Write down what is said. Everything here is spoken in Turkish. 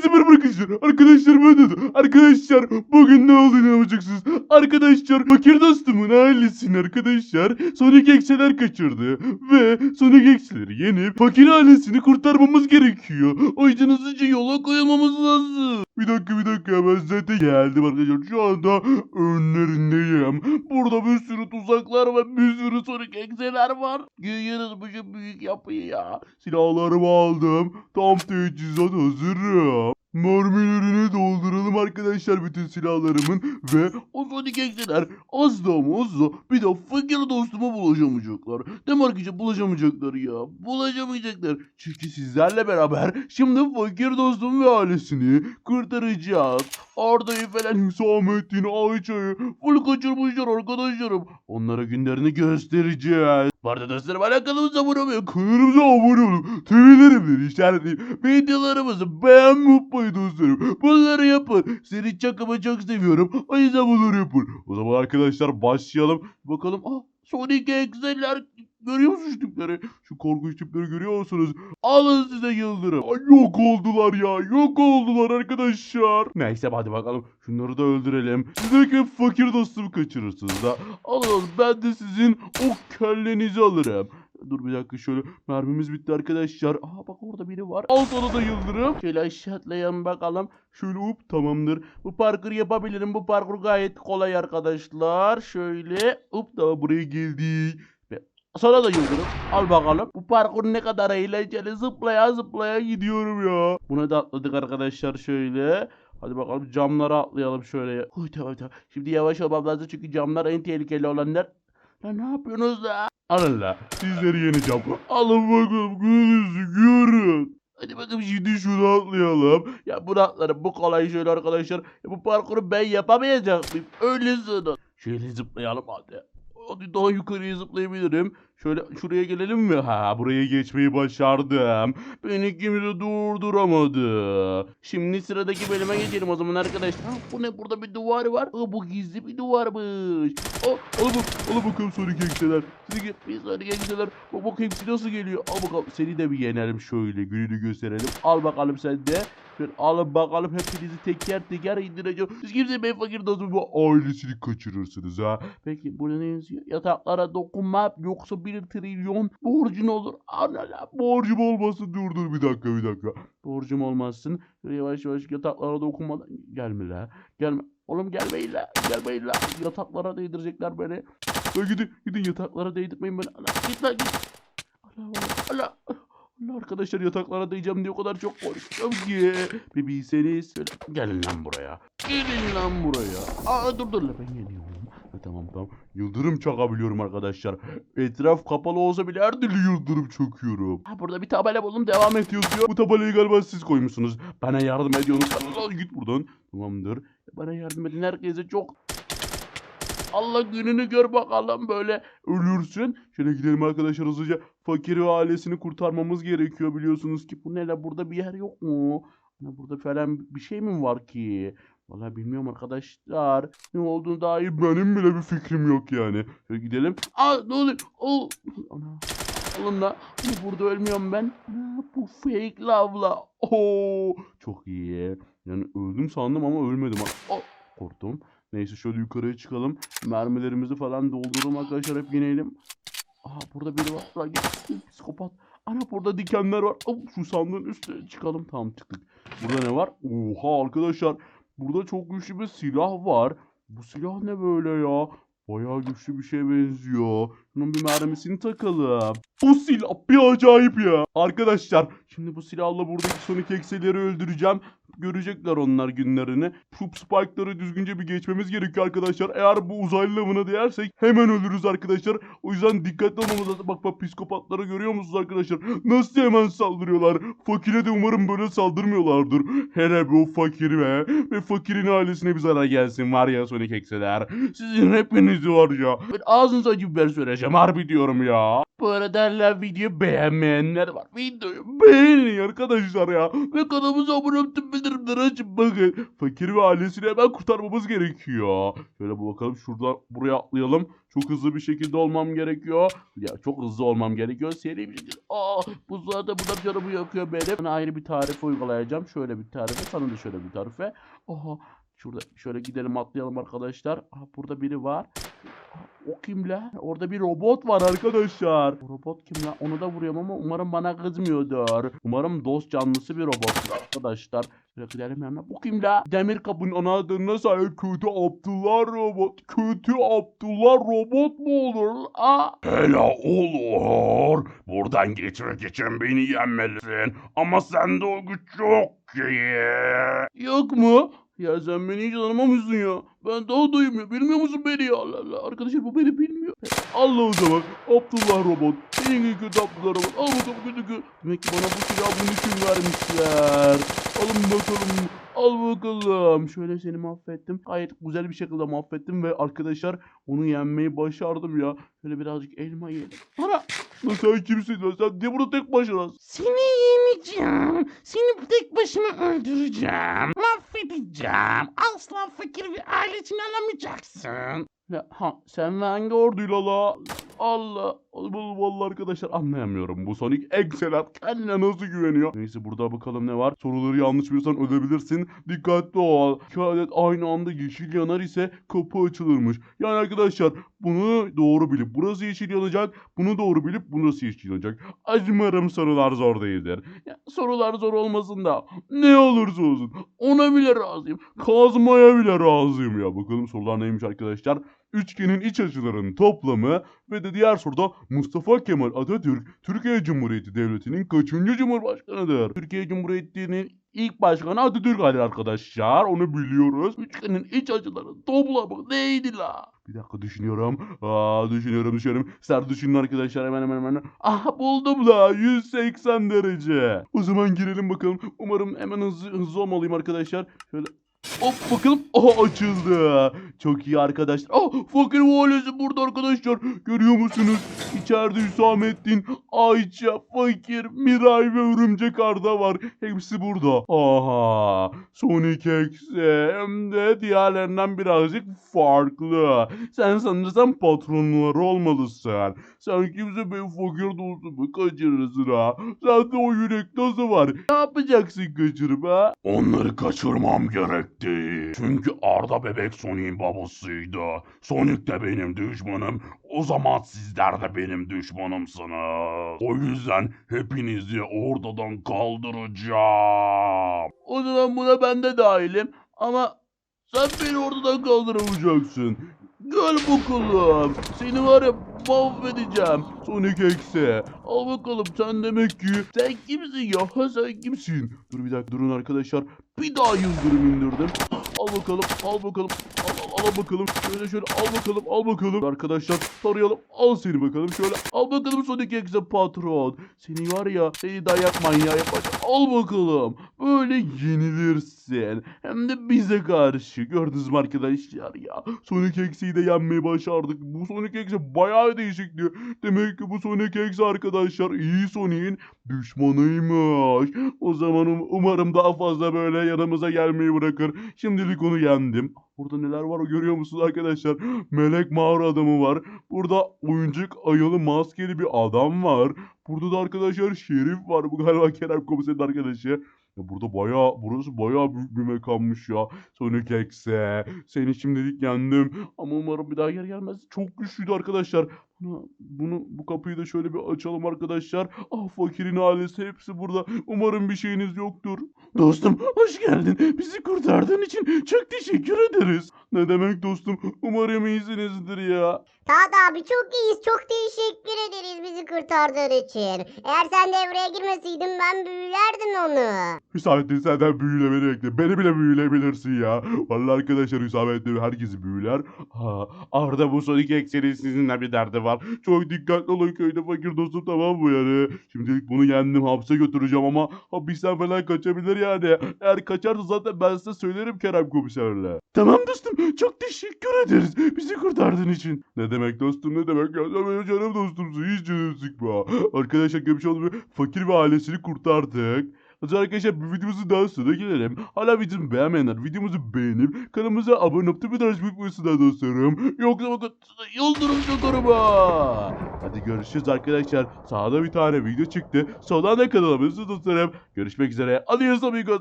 Herkese merhaba arkadaşlar. Arkadaşlar ben de Arkadaşlar bugün ne olduğunu yapacaksınız. Arkadaşlar fakir dostumun ailesini arkadaşlar Sonic X'ler kaçırdı. Ve Sonic X'leri yenip fakir ailesini kurtarmamız gerekiyor. O yüzden hızlıca yola koyulmamız lazım. Bir dakika bir dakika ben zaten geldim arkadaşlar. Şu anda önlerindeyim. Burada bir sürü tuzaklar ve bir sürü Sonic X'ler var. Görüyoruz bu şu büyük yapıyı ya. Silahlarımı aldım. Tam teçhizat hazırım. Mermilerini dolduralım arkadaşlar bütün silahlarımın ve X'ler asla ama asla bir daha fakir dostumu bulaşamayacaklar. Değil mi arkadaşlar bulaşamayacaklar ya. Bulaşamayacaklar. Çünkü sizlerle beraber şimdi fakir dostum ve ailesini kurtaracağız. Arda'yı falan Hüsamettin, Ayça'yı full kaçırmışlar arkadaşlarım. Onlara günlerini göstereceğiz. Bu arada dostlarım alakalımıza abone olmayı, kanalımıza abone olun. TV'lerimleri işaretleyin. Videolarımızı beğenmeyi unutmayın dostlarım. Bunları yapın. Seni çakımı çok seviyorum. O yüzden bunları yapın. O zaman arkadaşlar başlayalım. Bakalım. Ah Sonic X'ler görüyor musunuz şu tipleri? Şu korkunç tipleri görüyor musunuz? Alın size yıldırım. Ay, yok oldular ya. Yok oldular arkadaşlar. Neyse hadi bakalım. Şunları da öldürelim. Sizdeki fakir dostumu kaçırırsınız da. Alın ben de sizin o kellenizi alırım. Dur bir dakika şöyle mermimiz bitti arkadaşlar. Aa bak orada biri var. Al sana da yıldırım. Şöyle aşağı atlayalım bakalım. Şöyle hop tamamdır. Bu parkur yapabilirim. Bu parkur gayet kolay arkadaşlar. Şöyle hop da buraya geldik. Sana da yıldırım. Al bakalım. Bu parkur ne kadar eğlenceli. Zıplaya zıplaya gidiyorum ya. Buna da atladık arkadaşlar şöyle. Hadi bakalım camlara atlayalım şöyle. Huy tamam tamam. Şimdi yavaş olmam lazım çünkü camlar en tehlikeli olanlar. Lan ne yapıyorsunuz da? Alın la. Sizleri yeneceğim. Alın bakalım. Gözünüzü görün. Hadi bakalım şimdi şunu atlayalım. Ya bunu atlarım. Bu kolay şöyle arkadaşlar. Ya bu parkuru ben yapamayacak mıyım? Öyle sanın. Şöyle zıplayalım hadi. Daha yukarıya zıplayabilirim. Şöyle şuraya gelelim mi? Ha buraya geçmeyi başardım. Beni kimse durduramadı. Şimdi sıradaki bölüme geçelim o zaman arkadaşlar. Bu ne burada bir duvar var. Aa, bu gizli bir duvarmış. Al bak, al bakalım X'ler. Sonic bir Sonic X'ler. Bak bakayım nasıl geliyor. Al bakalım seni de bir yenelim şöyle. Gününü gösterelim. Al bakalım sen de. Şöyle alın bakalım hepinizi teker teker indireceğim. Siz kimse ben fakir dostum ve ailesini kaçırırsınız ha. Peki burada ne yazıyor? Yataklara dokunma yoksa bir trilyon borcun olur. Ana la borcum olmasın dur dur bir dakika bir dakika. Borcum olmasın. Yavaş yavaş yataklara dokunmadan gelme la. Gelme. Oğlum gelmeyin la. Gelmeyin la. Yataklara değdirecekler beni. Ya gidin gidin yataklara değdirmeyin beni. Ana, git lan git. Allah Allah. Allah. Arkadaşlar yataklara değeceğim diye o kadar çok korkuyorum ki. Bir bilseniz. Gelin lan buraya. Gelin lan buraya. Aa dur dur la ben yeniyorum. Tamam tamam. Yıldırım çakabiliyorum arkadaşlar. Etraf kapalı olsa bile her türlü yıldırım çakıyorum. Ha burada bir tabela buldum devam et yazıyor. Bu tabelayı galiba siz koymuşsunuz. Bana yardım ediyorsunuz. Git buradan. Tamamdır. Bana yardım edin herkese çok Allah gününü gör bakalım böyle ölürsün. Şöyle gidelim arkadaşlar hızlıca. Fakiri ve ailesini kurtarmamız gerekiyor biliyorsunuz ki. Bu ne la burada bir yer yok mu? Burada falan bir şey mi var ki? Vallahi bilmiyorum arkadaşlar. Ne olduğunu dair benim bile bir fikrim yok yani. Şöyle gidelim. Aa ne oluyor? Oo. Ana. Alın da. Burada ölmüyorum ben. Ana, bu fake lavla. Oo. Çok iyi. Yani öldüm sandım ama ölmedim. Oh, korktum. Neyse şöyle yukarıya çıkalım. Mermilerimizi falan dolduralım arkadaşlar hep yenelim. Aha burada biri var. Lan git, Psikopat. Ana burada dikenler var. Hop, şu sandığın üstüne çıkalım. Tamam çıktık. Burada ne var? Oha arkadaşlar. Burada çok güçlü bir silah var. Bu silah ne böyle ya? Bayağı güçlü bir şeye benziyor. Şunun bir mermisini takalım. Bu silah bir acayip ya. Arkadaşlar şimdi bu silahla buradaki Sonic X'leri öldüreceğim. Görecekler onlar günlerini. Şu spike'ları düzgünce bir geçmemiz gerekiyor arkadaşlar. Eğer bu uzaylı lavına değersek hemen ölürüz arkadaşlar. O yüzden dikkatli olmamız lazım. Bak bak psikopatları görüyor musunuz arkadaşlar? Nasıl hemen saldırıyorlar. Fakire de umarım böyle saldırmıyorlardır. Hele bu fakiri ve, ve fakirin ailesine bir zarar gelsin var ya Sonic X'ler. Sizin hepinizi var ya. Ben ağzınıza acı biber süreceğim harbi diyorum ya. Bu arada hala video beğenmeyenler var. Videoyu beğenin arkadaşlar ya. Ve kanalımıza abone olup bildirimleri açın bakın. Fakir ve ailesini hemen kurtarmamız gerekiyor. Şöyle bakalım şuradan buraya atlayalım. Çok hızlı bir şekilde olmam gerekiyor. Ya çok hızlı olmam gerekiyor. Seri bir şekilde. Aa bu zaten burada canımı yakıyor benim. Sana ayrı bir tarife uygulayacağım. Şöyle bir tarife. Sana da şöyle bir tarife. Oha. Şurada şöyle gidelim atlayalım arkadaşlar. Aha, burada biri var. O kim la? Orada bir robot var arkadaşlar. O robot kim la? Onu da vuruyorum ama umarım bana kızmıyordur. Umarım dost canlısı bir robottur arkadaşlar. Şöyle gidelim hemen. Bu kim la? Demir kapının anahtarına sahip kötü Abdullah robot. Kötü Abdullah robot mu olur? Aa. Hele olur. Buradan geçmek için beni yenmelisin. Ama sende o güç yok ki. Yok mu? Ya sen beni hiç tanımamışsın ya. Ben daha duymuyor. Bilmiyor musun beni ya? Allah Allah. Arkadaşlar bu beni bilmiyor. Allah o zaman. Abdullah robot. Gibi kötü Abdullah robot. Al bakalım kötü kötü. Demek ki bana bu silahı için vermişler. Alın bakalım. Al bakalım. Şöyle seni mahvettim. Gayet güzel bir şekilde mahvettim ve arkadaşlar onu yenmeyi başardım ya. Şöyle birazcık elma yiyelim. Ana! Lan sen kimsin lan? Sen niye burada tek başınasın? Seni yemeyeceğim. Seni tek başıma öldüreceğim. Mahvedeceğim. Asla fakir ve ailesini alamayacaksın. Ya, ha sen ve hangi orduyla la? Allah. Allah vallahi arkadaşlar anlayamıyorum. Bu Sonic Excellent kendine nasıl güveniyor? Neyse burada bakalım ne var. Soruları yanlış bilirsen ölebilirsin. Dikkatli ol. İki adet aynı anda yeşil yanar ise kapı açılırmış. Yani arkadaşlar bunu doğru bilip burası yeşil yanacak. Bunu doğru bilip burası yeşil yanacak. Umarım sorular zor değildir. Ya, sorular zor olmasın da ne olursa olsun ona bile razıyım. Kazmaya bile razıyım ya. Bakalım sorular neymiş arkadaşlar. Üçgenin iç açılarının toplamı ve de diğer soruda Mustafa Kemal Atatürk Türkiye Cumhuriyeti Devleti'nin kaçıncı cumhurbaşkanıdır? Türkiye Cumhuriyeti'nin ilk başkanı Atatürk Ali arkadaşlar. Onu biliyoruz. Üçgenin iç açılarının toplamı neydi la? Bir dakika düşünüyorum. Aa düşünüyorum düşünüyorum. Sizler düşünün arkadaşlar hemen hemen hemen. Ah buldum la 180 derece. O zaman girelim bakalım. Umarım hemen hızlı, hızlı olmalıyım arkadaşlar. Şöyle Hop bakalım. Aha açıldı. Çok iyi arkadaşlar. Ah fakir valisi burada arkadaşlar. Görüyor musunuz? İçeride Hüsamettin, Ayça, Fakir, Miray ve Örümcek Arda var. Hepsi burada. Aha. Sonic X'e hem de diğerlerinden birazcık farklı. Sen sanırsam patronları olmalısın. Sen kimse benim fakir dostumu kaçırırsın ha. Sende o yürek nasıl var? Ne yapacaksın kaçırıp ha? Onları kaçırmam gerekti. Çünkü Arda bebek Sonic'in babasıydı. Sonic de benim düşmanım. O zaman sizler de benim düşmanımsınız. O yüzden hepinizi ortadan kaldıracağım. O zaman buna ben de dahilim. Ama sen beni ortadan kaldıramayacaksın. Gel bakalım. Seni var ya mahvedeceğim. Sonic X'e. Al bakalım sen demek ki. Sen kimsin ya? Ha, sen kimsin? Dur bir dakika durun arkadaşlar. Bir daha yıldırım indirdim. Al bakalım al bakalım. Al, al, al bakalım. Şöyle şöyle al bakalım al bakalım. Arkadaşlar tarayalım. Al seni bakalım. Şöyle al bakalım Sonic X'e patron. Seni var ya seni dayak manyağı yapacağım. Al bakalım. Böyle yenilirsin. Hem de bize karşı. Gördünüz mü arkadaşlar ya. Sonic X'i de yenmeyi başardık. Bu Sonic X'e bayağı değişik diyor. Demek ki bu Sonic X arkadaşlar iyi Sonic'in düşmanıymış. O zaman um- umarım daha fazla böyle yanımıza gelmeyi bırakır. Şimdilik onu yendim. Burada neler var görüyor musunuz arkadaşlar? Melek mağara adamı var. Burada oyuncak ayılı maskeli bir adam var. Burada da arkadaşlar Şerif var. Bu galiba Kerem Komiser'in arkadaşı. Ya burada bayağı, burası bayağı büyük bir mekanmış ya. Sonic X'e. Seni şimdilik yendim. Ama umarım bir daha geri gelmez. Çok güçlüydü arkadaşlar. Bunu, bunu, bu kapıyı da şöyle bir açalım arkadaşlar. Ah fakirin ailesi hepsi burada. Umarım bir şeyiniz yoktur. Dostum hoş geldin. Bizi kurtardığın için çok teşekkür ederiz. Ne demek dostum? Umarım iyisinizdir ya. Tat abi çok iyiyiz. Çok teşekkür ederiz bizi kurtardığın için. Eğer sen devreye girmeseydin ben büyülerdim onu. Hüsamettin senden büyülemeni bekle. Beni bile büyüleyebilirsin ya. Vallahi arkadaşlar Hüsamettin herkesi büyüler. Ha, Arda bu Sonic X'in sizinle bir derdi var. Var. Çok dikkatli olun köyde fakir dostum tamam mı yani? Şimdilik bunu yendim hapse götüreceğim ama hapisten falan kaçabilir yani. Eğer kaçarsa zaten ben size söylerim Kerem komiserle. Tamam dostum çok teşekkür ederiz bizi kurtardığın için. Ne demek dostum ne demek ya sen benim canım dostumsun hiç canım sıkma. Arkadaşlar görmüş olduğunuz gibi fakir ve ailesini kurtardık. Hadi arkadaşlar bu videomuzun daha sonuna gelelim. Hala videomu beğenmeyenler videomuzu beğenip kanalımıza abone olup bir unutmayın dostlarım. Yoksa bakın yıldırım çakarım ha. Hadi görüşürüz arkadaşlar. Sağda bir tane video çıktı. Soldan da kanalıma dostlarım. Görüşmek üzere. Adios amigos.